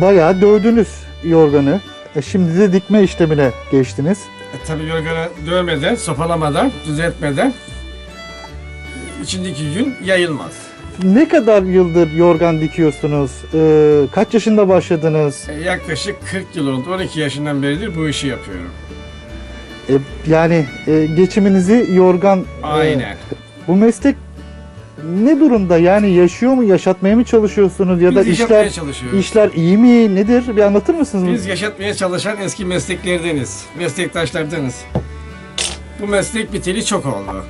bayağı dövdünüz yorganı. E şimdi de dikme işlemine geçtiniz. E, tabii yorganı dövmeden, sopalamadan, düzeltmeden e, içindeki gün yayılmaz. Ne kadar yıldır yorgan dikiyorsunuz? Ee, kaç yaşında başladınız? E, yaklaşık 40 yıl oldu. 12 yaşından beridir bu işi yapıyorum. E, yani e, geçiminizi yorgan... e, Aynen. bu meslek ne durumda? Yani yaşıyor mu? Yaşatmaya mı çalışıyorsunuz? Ya da Biz yaşatmaya işler çalışıyoruz. işler iyi mi? Nedir? Bir anlatır mısınız? Biz yaşatmaya çalışan eski mesleklerdeniz, meslektaşlardanız. Bu meslek biteli çok oldu.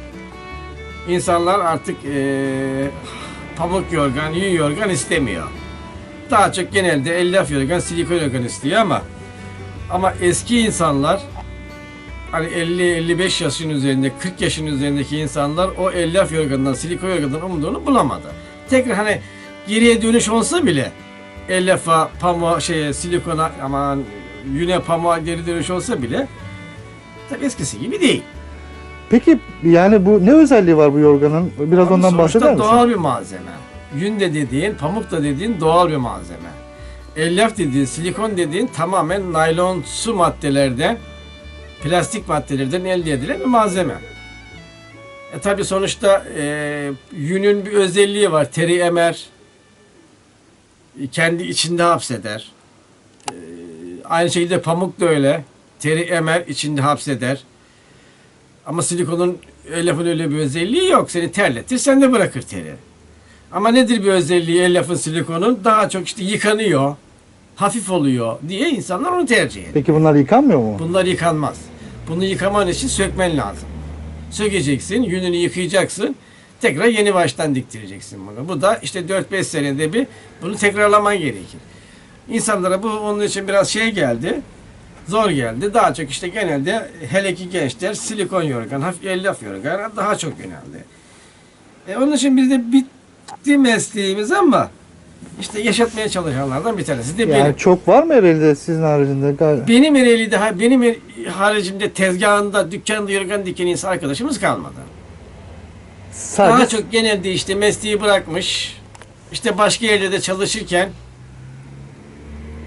İnsanlar artık eee, pamuk yorgan, yün yorgan istemiyor. Daha çok genelde elyaf yorgan, silikon yorgan istiyor ama ama eski insanlar hani 50-55 yaşın üzerinde, 40 yaşın üzerindeki insanlar o elyaf yorgandan, silikon yorgandan umduğunu bulamadı. Tekrar hani geriye dönüş olsa bile elyaf'a, pamuğa, şeye, silikona, aman yüne pamuğa geri dönüş olsa bile tabii eskisi gibi değil. Peki yani bu ne özelliği var bu yorganın? Biraz Ama ondan bahseder misin? doğal bir malzeme. Yün de dediğin, pamuk da dediğin doğal bir malzeme. Elyaf dediğin, silikon dediğin tamamen naylon su maddelerden, plastik maddelerden elde edilen bir malzeme. E tabi sonuçta e, yünün bir özelliği var. Teri emer, e, kendi içinde hapseder. E, aynı şekilde pamuk da öyle. Teri emer, içinde hapseder. Ama silikonun elyafın öyle bir özelliği yok. Seni terletir, sen de bırakır teri. Ama nedir bir özelliği elyafın silikonun? Daha çok işte yıkanıyor, hafif oluyor diye insanlar onu tercih ediyor. Peki bunlar yıkanmıyor mu? Bunlar yıkanmaz. Bunu yıkaman için sökmen lazım. Sökeceksin, yününü yıkayacaksın. Tekrar yeni baştan diktireceksin bunu. Bu da işte 4-5 senede bir bunu tekrarlaman gerekir. İnsanlara bu onun için biraz şey geldi. Zor geldi. Daha çok işte genelde hele ki gençler silikon yorgan, hafif elyaf yorgan daha çok yöneldi. E onun için biz de bitti mesleğimiz ama işte yaşatmaya çalışanlardan bir tanesi de benim. Yani çok var mı Ereğli'de sizin haricinde? Benim Ereğli'de, benim er- haricimde tezgahında, dükkanda yorgan diken insan arkadaşımız kalmadı. Sadece Daha çok genelde işte mesleği bırakmış, işte başka yerlerde çalışırken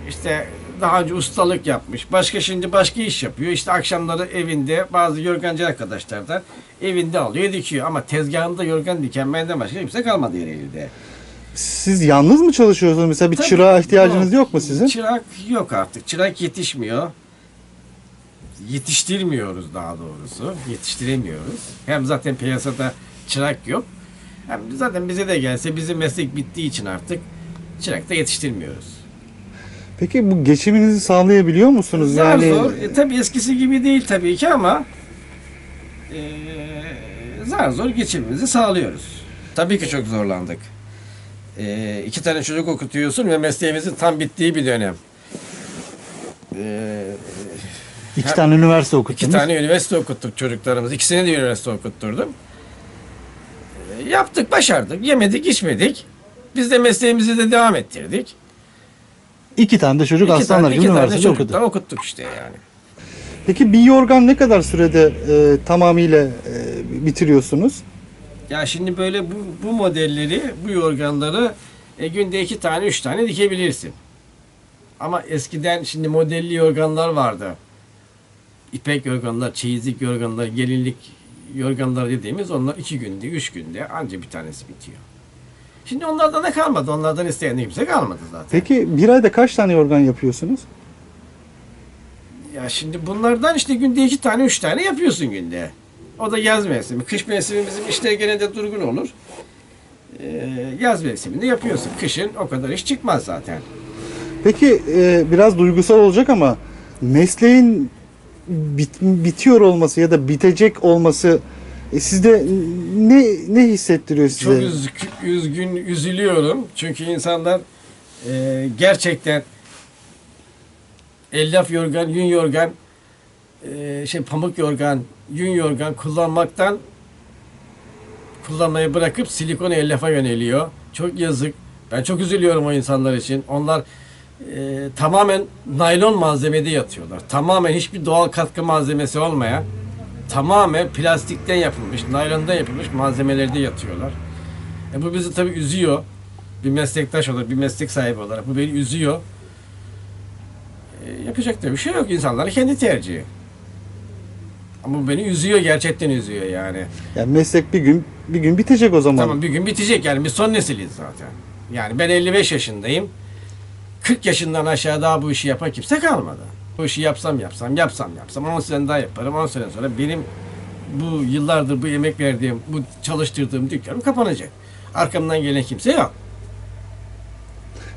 işte daha önce ustalık yapmış. Başka şimdi başka iş yapıyor. İşte akşamları evinde bazı yorgancı arkadaşlar da evinde alıyor dikiyor. Ama tezgahında yorgan diken benden başka kimse kalmadı Ereğli'de. Siz yalnız mı çalışıyorsunuz? Mesela bir Tabii, çırağa ihtiyacınız yok mu sizin? Çırak yok artık. Çırak yetişmiyor. Yetiştirmiyoruz daha doğrusu. Yetiştiremiyoruz. Hem zaten piyasada çırak yok. Hem zaten bize de gelse bizim meslek bittiği için artık çırak da yetiştirmiyoruz. Peki bu geçiminizi sağlayabiliyor musunuz? Zar yani zor. E, tabii eskisi gibi değil tabii ki ama e, zar zor geçimimizi sağlıyoruz. Tabii ki çok zorlandık. E, iki tane çocuk okutuyorsun ve mesleğimizin tam bittiği bir dönem. E, iki tane üniversite İki okuttunuz. tane üniversite okuttuk çocuklarımız. İkisini de üniversite okutturdum. E, Yaptık, başardık. Yemedik, içmedik. Biz de mesleğimizi de devam ettirdik. İki tane de çocuk İki aslanlar tane, gibi iki üniversitede okudu. okuttuk işte yani. Peki bir yorgan ne kadar sürede e, tamamıyla e, bitiriyorsunuz? Ya şimdi böyle bu, bu modelleri, bu yorganları e, günde iki tane, üç tane dikebilirsin. Ama eskiden şimdi modelli yorganlar vardı. İpek yorganlar, çeyizlik yorganlar, gelinlik yorganlar dediğimiz onlar iki günde, üç günde anca bir tanesi bitiyor. Şimdi onlardan da kalmadı. Onlardan isteyen de kimse kalmadı zaten. Peki bir ayda kaç tane yorgan yapıyorsunuz? Ya şimdi bunlardan işte günde iki tane, üç tane yapıyorsun günde. O da yaz mevsimi. Kış mevsimi bizim işler genelde durgun olur. Ee, yaz mevsiminde yapıyorsun. Kışın o kadar iş çıkmaz zaten. Peki e, biraz duygusal olacak ama mesleğin bit- bitiyor olması ya da bitecek olması e, sizde ne ne hissettiriyor size? Çok üzgün, üzgün, üzülüyorum. Çünkü insanlar e, gerçekten elyaf yorgan, yün yorgan, e, şey pamuk yorgan, yün yorgan kullanmaktan kullanmayı bırakıp silikon elyafa yöneliyor. Çok yazık. Ben çok üzülüyorum o insanlar için. Onlar e, tamamen naylon malzemede yatıyorlar. Tamamen hiçbir doğal katkı malzemesi olmayan, tamamen plastikten yapılmış, naylondan yapılmış malzemelerde yatıyorlar. E bu bizi tabii üzüyor. Bir meslektaş olarak, bir meslek sahibi olarak bu beni üzüyor. yapacak da bir şey yok. İnsanların kendi tercihi. Ama beni üzüyor, gerçekten üzüyor yani. Yani meslek bir gün bir gün bitecek o zaman. Tamam bir gün bitecek yani biz son nesiliz zaten. Yani ben 55 yaşındayım. 40 yaşından aşağı daha bu işi yapan kimse kalmadı. Bu işi yapsam yapsam, yapsam yapsam 10 sene daha yaparım. 10 sene sonra benim bu yıllardır bu emek verdiğim, bu çalıştırdığım dükkanım kapanacak. Arkamdan gelen kimse yok.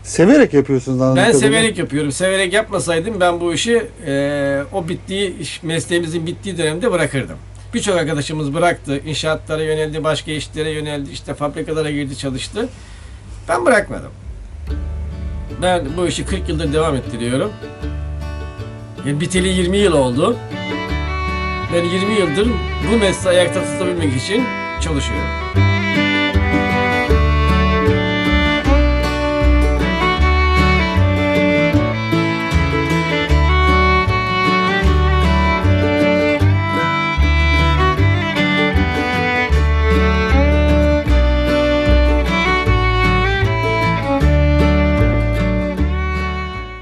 Severek yapıyorsunuz anladığım Ben kadarıyla. severek yapıyorum. Severek yapmasaydım ben bu işi eee, o bittiği, iş- mesleğimizin bittiği dönemde bırakırdım. Birçok arkadaşımız bıraktı. İnşaatlara yöneldi, başka işlere yöneldi, işte fabrikalara girdi, çalıştı. Ben bırakmadım. Ben bu işi 40 yıldır devam ettiriyorum. Yani biteli 20 yıl oldu. Ben 20 yıldır bu mesleği ayakta tutabilmek için çalışıyorum.